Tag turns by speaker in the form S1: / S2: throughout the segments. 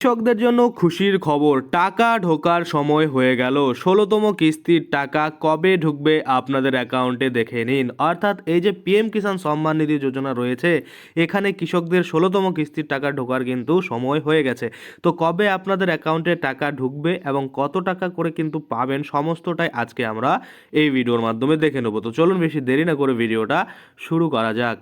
S1: কৃষকদের জন্য খুশির খবর। টাকা ঢোকার সময় হয়ে গেল। ষোলোতম কিস্তির টাকা কবে ঢুকবে আপনাদের অ্যাকাউন্টে দেখে নিন। অর্থাৎ এই যে পিএম কিষাণ সম্মান নিধি যোজনা রয়েছে, এখানে কৃষকদের ষোলোতম কিস্তির টাকা ঢোকার কিন্তু সময় হয়ে গেছে। তো কবে আপনাদের অ্যাকাউন্টে টাকা ঢুকবে এবং কত টাকা করে কিন্তু পাবেন, সমস্তটাই আজকে আমরা এই ভিডিওর মাধ্যমে দেখে নেব। তো চলুন বেশি দেরি না করে ভিডিওটা শুরু করা যাক।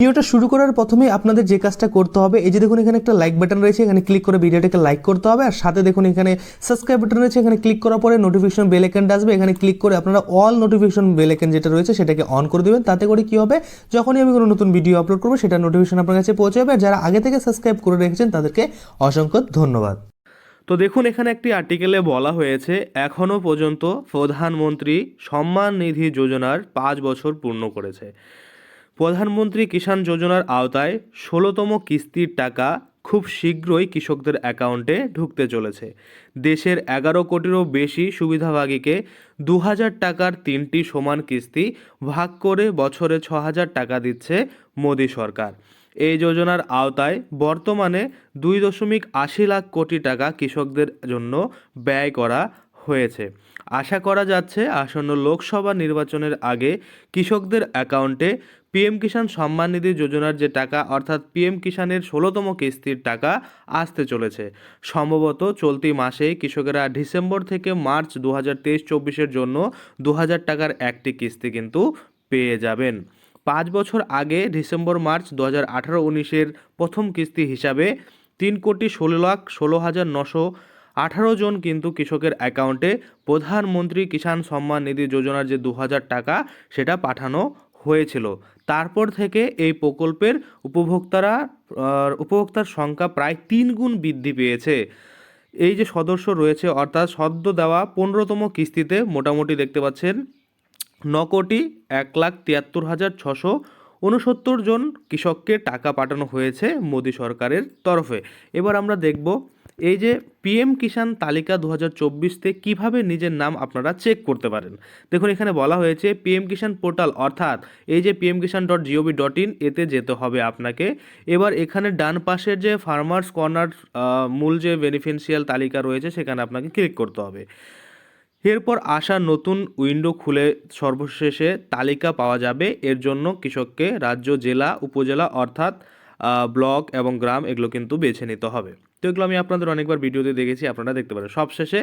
S2: ভিডিওটা শুরু করার প্রথমে আপনাদের যে কাজটা করতে হবে, এই যে দেখুন এখানে একটা লাইক বাটন রয়েছে, এখানে ক্লিক করে ভিডিওটাকে লাইক করতে হবে, আর সাথে দেখুন এখানে সাবস্ক্রাইব বাটন রয়েছে, এখানে ক্লিক করার পরে নোটিফিকেশন বেল আইকনটা আসবে, এখানে ক্লিক করে আপনারা অল নোটিফিকেশন বেল আইকন যেটা রয়েছে সেটাকে অন করে দেবেন, তাতে করে কি হবে, যখনই আমি কোনো নতুন ভিডিও আপলোড করব সেটা নোটিফিকেশন আপনার কাছে পৌঁছে যাবে, আর যারা আগে থেকে সাবস্ক্রাইব করে রেখেছেন, তাদেরকে অসংখ্য ধন্যবাদ।
S1: তো দেখুন এখানে একটি আর্টিকেলে বলা হয়েছে এখনও পর্যন্ত প্রধানমন্ত্রী সম্মান নিধি যোজনার পাঁচ বছর পূর্ণ করেছে। প্রধানমন্ত্রী কিষাণ যোজনার আওতায় ষোলোতম কিস্তির টাকা খুব শীঘ্রই কৃষকদের অ্যাকাউন্টে ঢুকতে চলেছে। দেশের এগারো কোটিরও বেশি সুবিধাভাগীকে দু হাজার টাকার তিনটি সমান কিস্তি ভাগ করে বছরে ছ হাজার টাকা দিচ্ছে মোদী সরকার। এই যোজনার আওতায় বর্তমানে দুই দশমিক আশি লাখ কোটি টাকা কৃষকদের জন্য ব্যয় করা হয়েছে। আশা করা যাচ্ছে আসন্ন লোকসভা নির্বাচনের আগে কৃষকদের অ্যাকাউন্টে পিএম কিষাণ সম্মান নিধি যোজনার যে টাকা, অর্থাৎ পিএম কিষাণের ষোলোতম কিস্তির টাকা আসতে চলেছে। সম্ভবত চলতি মাসে কৃষকেরা ডিসেম্বর থেকে মার্চ দু হাজার তেইশ চব্বিশের জন্য দু হাজার টাকার একটি কিস্তি কিন্তু পেয়ে যাবেন। পাঁচ বছর আগে ডিসেম্বর, মার্চ দু হাজার আঠারো উনিশের প্রথম কিস্তি হিসাবে তিন কোটি ষোলো লাখ ষোলো হাজার নশো আঠারো জন কিন্তু কৃষকের অ্যাকাউন্টে প্রধানমন্ত্রী কিষাণ সম্মান নিধি যোজনার যে দু হাজার টাকা, সেটা পাঠানো হয়েছিল। তারপর থেকে এই প্রকল্পের উপভোক্তারা উপভোক্তার সংখ্যা প্রায় তিন গুণ বৃদ্ধি পেয়েছে। এই যে সদস্য রয়েছে, অর্থাৎ সদ্য দেওয়া পনেরোতম কিস্তিতে মোটামুটি দেখতে পাচ্ছেন, ন কোটি এক লাখ তিয়াত্তর হাজার ছশো উনসত্তর জন কৃষককে টাকা পাঠানো হয়েছে মোদী সরকারের তরফে। এবার আমরা দেখব এই যে পিএম কিষাণ তালিকা দু হাজার চব্বিশতে কীভাবে নিজের নাম আপনারা চেক করতে পারেন? দেখুন, এখানে বলা হয়েছে পিএম কিষাণ পোর্টাল অর্থাৎ এই যে PM Kisan dot gov dot in এতে যেতে হবে আপনাকে। এবার এখানে ডান পাশের যে ফার্মার্স কর্নার মূল যে বেনিফিশিয়াল তালিকা রয়েছে, সেখানে আপনাকে ক্লিক করতে হবে। এরপর আসা নতুন উইন্ডো খুলে সর্বশেষে তালিকা পাওয়া যাবে। এর জন্য কৃষককে রাজ্য, জেলা, উপজেলা, অর্থাৎ ব্লক এবং গ্রাম এগুলো কিন্তু বেছে নিতে হবে। তো এগুলো আমি আপনাদের অনেকবার ভিডিওতে দেখেছি, আপনারা দেখতে পারেন। সবশেষে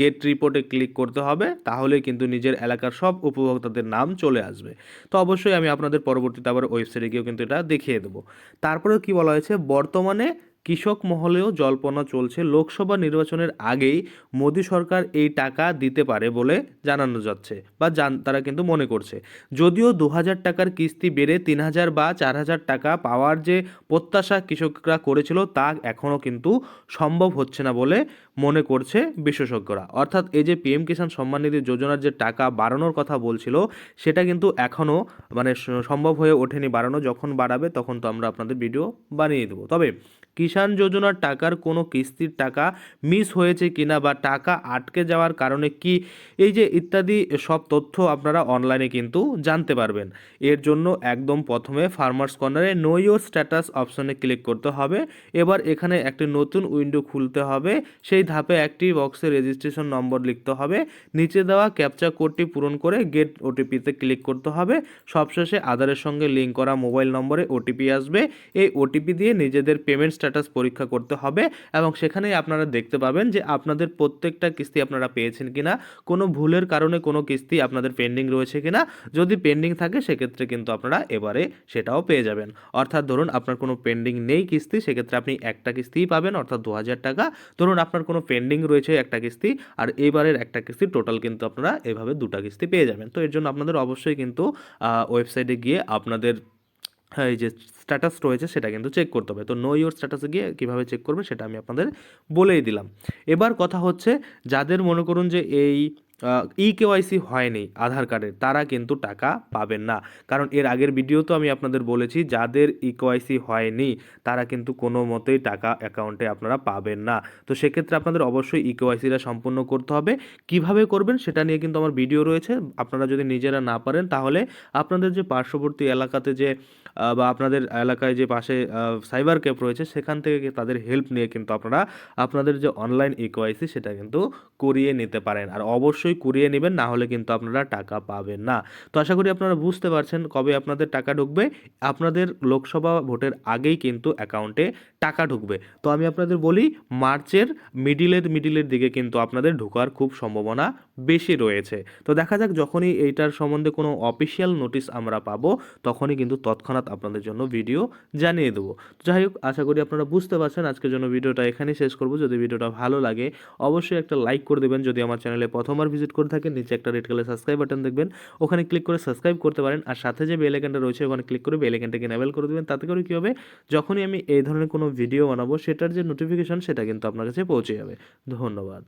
S1: গেট রিপোর্টে ক্লিক করতে হবে তাহলে কিন্তু নিজের এলাকার সব উপভোক্তাদের নাম চলে আসবে। তো অবশ্যই আমি আপনাদের পরবর্তীতে আবার ওয়েবসাইটে গিয়েও কিন্তু এটা দেখিয়ে দেবো। তারপরেও কি বলা হয়েছে? বর্তমানে কৃষক মহলেও জল্পনা চলছে লোকসভা নির্বাচনের আগেই মোদী সরকার এই টাকা দিতে পারে বলে জানানো যাচ্ছে বা জান, তারা কিন্তু মনে করছে। যদিও দু হাজার টাকার কিস্তি বেড়ে তিন হাজার বা চার হাজার টাকা পাওয়ার যে প্রত্যাশা কৃষকরা করেছিল তা এখনও কিন্তু সম্ভব হচ্ছে না বলে মনে করছে বিশেষজ্ঞরা। অর্থাৎ এই যে পিএম কিষাণ সম্মান নিধি যোজনার যে টাকা বাড়ানোর কথা বলছিল, সেটা কিন্তু এখনও মানে সম্ভব হয়ে ওঠেনি বাড়ানো। যখন বাড়াবে তখন তো আমরা আপনাদের ভিডিও বানিয়ে দেবো। তবে কিষাণ যোজনার টাকার কোনো কিস্তির টাকা মিস হয়েছে কিনা বা টাকা আটকে যাওয়ার কারণে কি, এই যে ইত্যাদি সব তথ্য আপনারা অনলাইনে কিন্তু জানতে পারবেন। এর জন্য একদম প্রথমে ফার্মার্স কর্নারে নো ইয়োর স্ট্যাটাস অপশনে ক্লিক করতে হবে। এবার এখানে একটি নতুন উইন্ডো খুলতে হবে। সেই ধাপে একটি বক্সে রেজিস্ট্রেশন নম্বর লিখতে হবে। নিচে দেওয়া ক্যাপচা কোডটি পূরণ করে গেট ওটিপিতে ক্লিক করতে হবে। সবশেষে আধারের সঙ্গে লিঙ্ক করা মোবাইল নম্বরে ওটিপি আসবে। এই ওটিপি দিয়ে নিজেদের পেমেন্ট স্ট্যাটাস পরীক্ষা করতে হবে এবং সেখানেই আপনারা দেখতে পাবেন যে আপনাদের প্রত্যেকটা কিস্তি আপনারা পেয়েছেন কিনা, কোনো ভুলের কারণে কোনো কিস্তি আপনাদের পেন্ডিং রয়েছে কিনা, যদি পেন্ডিং থাকে সেক্ষেত্রে কিন্তু আপনারা এবারে সেটাও পেয়ে যাবেন। অর্থাৎ ধরুন আপনার কোনো পেন্ডিং নেই কিস্তি, সেক্ষেত্রে আপনি একটা কিস্তিই পাবেন, অর্থাৎ দু হাজার টাকা। ধরুন আপনার কোনো পেন্ডিং রয়েছে একটা কিস্তি, আর এবারের একটা কিস্তি টোটাল কিন্তু আপনারা এভাবে দুটা কিস্তি পেয়ে যাবেন। তো এর জন্য আপনাদের অবশ্যই কিন্তু ওয়েবসাইটে গিয়ে আপনাদের এই যে স্ট্যাটাস রয়েছে সেটা কিন্তু চেক করতে হবে। তো নো ইওর স্ট্যাটাসে গিয়ে কীভাবে চেক করবে সেটা আমি আপনাদের বলেই দিলাম। এবার কথা হচ্ছে যাদের মনে করুন যে এই ই কেওয়াইসি হয়নি আধার কার্ডের, তারা কিন্তু টাকা পাবেন না। কারণ এর আগের ভিডিও তো আমি আপনাদের বলেছি, যাদের ই কেওয়াইসি হয়নি, তারা কিন্তু কোনো মতেই টাকা অ্যাকাউন্টে আপনারা পাবেন না। তো সেক্ষেত্রে আপনাদের অবশ্যই ই কেওয়াইসিটা সম্পূর্ণ করতে হবে। কীভাবে করবেন সেটা নিয়ে কিন্তু আমার ভিডিও রয়েছে, আপনারা যদি নিজেরা না পারেন, তাহলে আপনাদের যে পার্শ্ববর্তী এলাকাতে যে বা আপনাদের এলাকায় যে পাশে সাইবার ক্যাফ রয়েছে, সেখান থেকে তাদের হেল্প নিয়ে কিন্তু আপনারা আপনাদের যে অনলাইন ইকোয়াইসি সেটা কিন্তু করিয়ে নিতে পারেন। আর অবশ্যই করিয়ে নেবেন, না হলে কিন্তু আপনারা টাকা পাবেন না। তো আশা করি আপনারা বুঝতে পারছেন কবে আপনাদের টাকা ঢুকবে। আপনাদের লোকসভা ভোটের আগেই কিন্তু অ্যাকাউন্টে টাকা ঢুকবে। তো আমি আপনাদের বলি, মার্চের মিডিলের মিডিলের দিকে কিন্তু আপনাদের ঢোকার খুব সম্ভাবনা বেশি রয়েছে। তো দেখা যাক যখনই এইটার সম্বন্ধে কোনো অফিসিয়াল নোটিশ আমরা পাবো, তখনই কিন্তু তৎক্ষণাৎ আপনাদের জন্য ভিডিও জানিয়ে দেবো। যাই হোক, আশা করি আপনারা বুঝতে পারছেন। আজকের জন্য ভিডিওটা এখানেই শেষ করব। যদি ভিডিওটা ভালো লাগে, অবশ্যই একটা লাইক করে দেবেন। যদি আমার চ্যানেলে প্রথমবার ভিজিট করে থাকেন, নিচে একটা রেড কালার সাবস্ক্রাইব বাটন দেখবেন। ওখানে ক্লিক করে সাবস্ক্রাইব করতে পারেন, আর সাথে যে বেল আইকনটা রয়েছে, ওখানে ক্লিক করে বেল আইকনটাকে এনেবেল করে দেবেন। তাতে করে কী হবে? যখনই আমি এই ধরনের কোনো ভিডিও বানাবো, সেটার যে নোটিফিকেশন সেটা কিন্তু আপনার কাছে পৌঁছে যাবে। ধন্যবাদ।